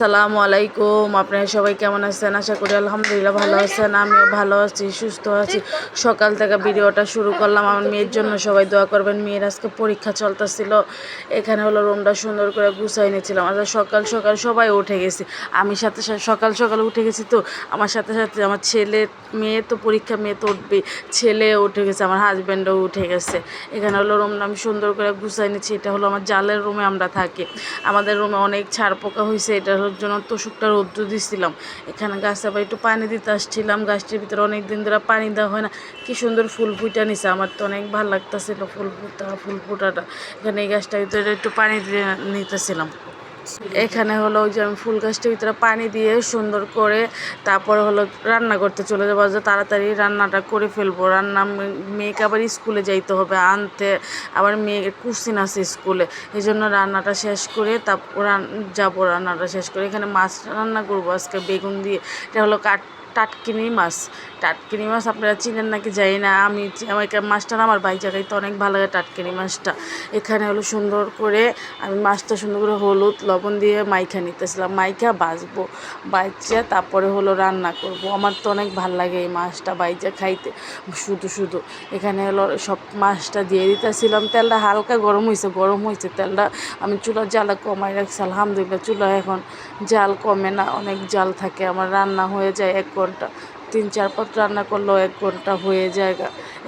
সালামু আলাইকুম। আপনারা সবাই কেমন আছেন? আশা করি আলহামদুলিল্লাহ ভালো আছেন, আমিও ভালো আছি, সুস্থ আছি। সকাল থেকে ভিডিওটা শুরু করলাম। আমার মেয়ের জন্য সবাই দোয়া করবেন। মেয়ের আজকে পরীক্ষা চলতেছিল। এখানে হলো রুমটা সুন্দর করে গুছাই নিয়েছিলাম। আর সকাল সকাল সবাই উঠে গেছি। আমি সাথে সাথে সকাল সকাল উঠে গেছি তো, আমার সাথে সাথে আমার ছেলে, মেয়ে তো পরীক্ষা, মেয়ে তো উঠবে। ছেলে উঠে গেছে, আমার হাজব্যান্ডও উঠে গেছে। এখানে হলো রুমটা আমি সুন্দর করে গুছাই নিচ্ছি এটা হলো আমার জালের রুমে আমরা থাকি। আমাদের রুমে অনেক ছাড় পোকা হয়েছে এটার জন্য তোষকটা রৌদ্র দিছিলাম। এখানে গাছে আবার একটু পানি দিতে আসছিলাম। গাছটির ভিতরে অনেক দিন ধরে পানি দেওয়া হয় না। কি সুন্দর ফুল ফুটা নিছে। আমার তো অনেক ভালো লাগতেছিল ফুল ফুটা, ফুল ফুটাটা। এখানে এই গাছটার ভিতরে একটু পানি দিয়ে নিতেছিলাম। এখানে হলো যে আমি ফুল গাছটার ভিতরে পানি দিয়ে সুন্দর করে তারপরে হলো রান্না করতে চলে যাব। যে তাড়াতাড়ি রান্নাটা করে ফেলব। রান্না মেয়েকে আবার স্কুলে যাইতে হবে, আনতে আবার মেয়ে কুসিন আছে স্কুলে। এই জন্য রান্নাটা শেষ করে তারপর যাব রান্নাটা শেষ করে। এখানে মাছ রান্না করব আজকে, বেগুন দিয়ে। এটা হলো কাঠ টাটকিনি মাছ। টাটকিনি মাছ আপনারা চিনেন নাকি? জানি না। আমি আমার মাছটা না, আমার বাই জায়গায় তো অনেক ভালো লাগে টাটকিনি মাছটা। এখানে হলো সুন্দর করে আমি মাছটা সুন্দর করে হলুদ, লবণ দিয়ে মাইখা নিতেছিলাম। মাইখা বাজবো বাইচা তারপরে হলো রান্না করব। আমার তো অনেক ভালো লাগে এই মাছটা বাইচা খাইতে। শুধু শুধু। এখানে হলো সব মাছটা দিয়ে দিতেছিলাম। তেলটা হালকা গরম হয়েছে গরম হয়েছে তেলটা। আমি চুলার জ্বালা কমাই রাখছি। আলহামদুলিল্লাহ চুলা এখন জাল কমে না, অনেক জাল থাকে। আমার রান্না হয়ে যায় এক ঘণ্টা তিন, চার পথ রান্না করলেও এক ঘণ্টা হয়ে যায়।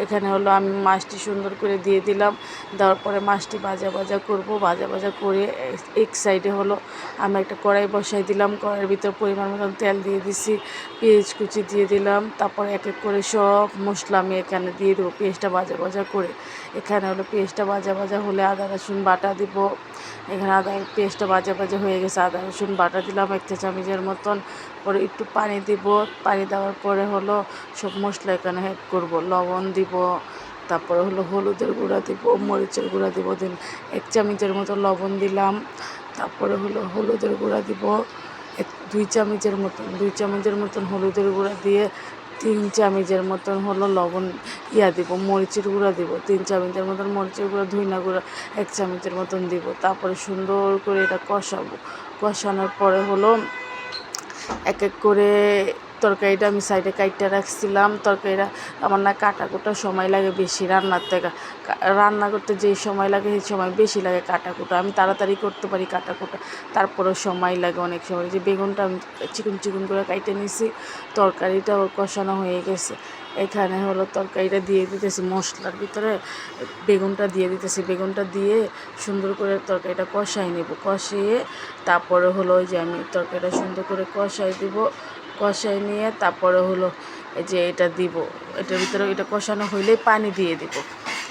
এখানে হলো আমি মাছটি সুন্দর করে দিয়ে দিলাম। দেওয়ার পরে মাছটি ভাজা ভাজা করব। ভাজা ভাজা করে এক সাইডে হলো আমি একটা কড়াই বসাই দিলাম। কড়াইয়ের ভিতর পরিমাণ মতন তেল দিয়ে দিছি, পেঁয়াজ কুচি দিয়ে দিলাম। তারপরে এক এক করে সব মশলা আমি এখানে দিয়ে দেবো পেঁয়াজটা ভাজা ভাজা করে। এখানে হলো পেঁয়াজটা ভাজা ভাজা হলে আদা, রসুন বাটা দিব। এখানে আদা, পেঁয়াজটা ভাজা ভাজা হয়ে গেছে। আদা, রসুন বাটা দিলাম এক চা চামচের মতন। পরে একটু পানি দিব। পানি দেওয়ার পরে হলো সব মশলা এখানে অ্যাড করব। লবণ দিব, তারপরে হলো হলুদের গুঁড়া দিব, মরিচের গুঁড়া দিব দিন এক চামচের মতো লবণ দিলাম, তারপরে হলো হলুদের গুঁড়া দিব, এক দুই চামচের মতন, দুই চামচের মতন হলুদের গুঁড়া দিয়ে তিন চামচের মতন হলো লবণ ইয়া দিব, মরিচের গুঁড়া দিব, তিন চামচের মতন মরিচের গুঁড়া, ধইনা গুঁড়া এক চামচের মতন দিব, তারপরে সুন্দর করে এটা কষাবো। কষানোর পরে হলো এক এক করে তরকারিটা আমি সাইডে কাইটটা রাখছিলাম। তরকারিটা আমার না কাটা কুটা সময় লাগে বেশি রান্নার থেকে। রান্না করতে যেই সময় লাগে সেই সময় বেশি লাগে কাটা কুটা। আমি তাড়াতাড়ি করতে পারি কাটা কুটা। তারপরেও সময় লাগে অনেক সময়। যে বেগুনটা আমি চিকুন চিকুন করে কাইটে নিছি, তরকারিটাও কষানো হয়ে গেছে। এখানে হলো তরকারিটা দিয়ে দিতেছি, মশলার ভিতরে বেগুনটা দিয়ে দিতেছি। বেগুনটা দিয়ে সুন্দর করে তরকারিটা কষাই নেব। কষিয়ে তারপরে হলো ওই যে আমি তরকারিটা সুন্দর করে কষাই দিব। কষাই নিয়ে তারপরে হলো এই যে এটা দিব। এটার ভিতরে এটা কষানো হইলেই পানি দিয়ে দিব।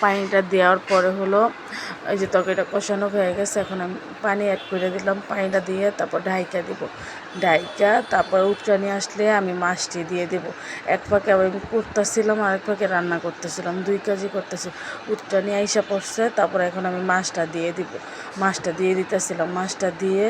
পানিটা দেওয়ার পরে হলো এই যে তরকারিটা কষানো হয়ে গেছে, এখন আমি পানি অ্যাড করে দিলাম, পানিটা দিয়ে তারপর ঢাইকা দিব। ঢাইকা, তারপর উচ্চানি আসলে আমি মাছটি দিয়ে দেব। এক ফাঁকে আমি করতেছিলাম আর এক রান্না করতেছিলাম, দুই কাজই করতেছি উচ্চানি আইসা পড়ছে, তারপর এখন আমি মাছটা দিয়ে দিব। মাছটা দিয়ে দিতেছিলাম, মাছটা দিয়ে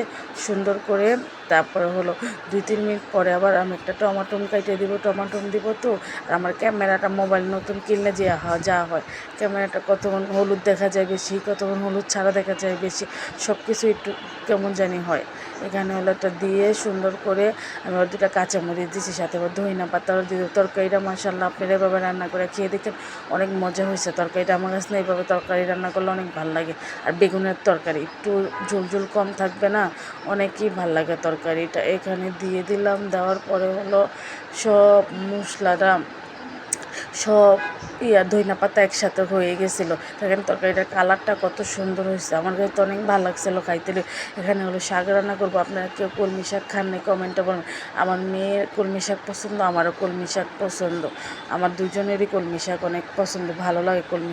সুন্দর করে তারপরে হলো দুই তিন মিনিট পরে আবার আমি একটা টমাটম কাইটে দিব, টমাটম দিব তো, আর আমার ক্যামেরাটা মোবাইল নতুন কিনলে যে যা হয়। ক্যামেরাটা কতক্ষণ হলুদ দেখা যায় বেশি। কতক্ষণ হলুদ ছাড়া দেখা যায় বেশি সব কিছু একটু কেমন জানি হয়। এখানে হলো একটা দিয়ে সুন্দর করে আমি ওর দুটা কাঁচামরিচ দিয়েছি সাথে আবার ধইনা পাতাও দিয়ে তরকারিটা মাসাল্লাহ আপনারা এভাবে রান্না করে খেয়ে দেখেন, অনেক মজা হয়েছে তরকারিটা। আমার কাছে এইভাবে তরকারি রান্না করলে অনেক ভালো লাগে। আর বেগুনের তরকারি একটু ঝোল ঝোল কম থাকবে না, অনেকই ভালো লাগে তরকারিটা। এখানে দিয়ে দিলাম, দেওয়ার পরে হলো সব মশলাটা সব ইয়া ধইনা পাতা একসাথে হয়ে গেছিল। দেখেন তরকারিটার কালারটা কত সুন্দর হয়েছে আমার কাছে তো অনেক ভালো লাগছিল খাইতে। এখানে হলো শাক রান্না করব। আপনারা কেউ কলমি শাক খান না কমেন্টে বলুন। আমার মেয়ের কলমি শাক পছন্দ, আমারও কলমি শাক পছন্দ। আমার দুজনেরই কলমি শাক অনেক পছন্দ, ভালো লাগে কলমি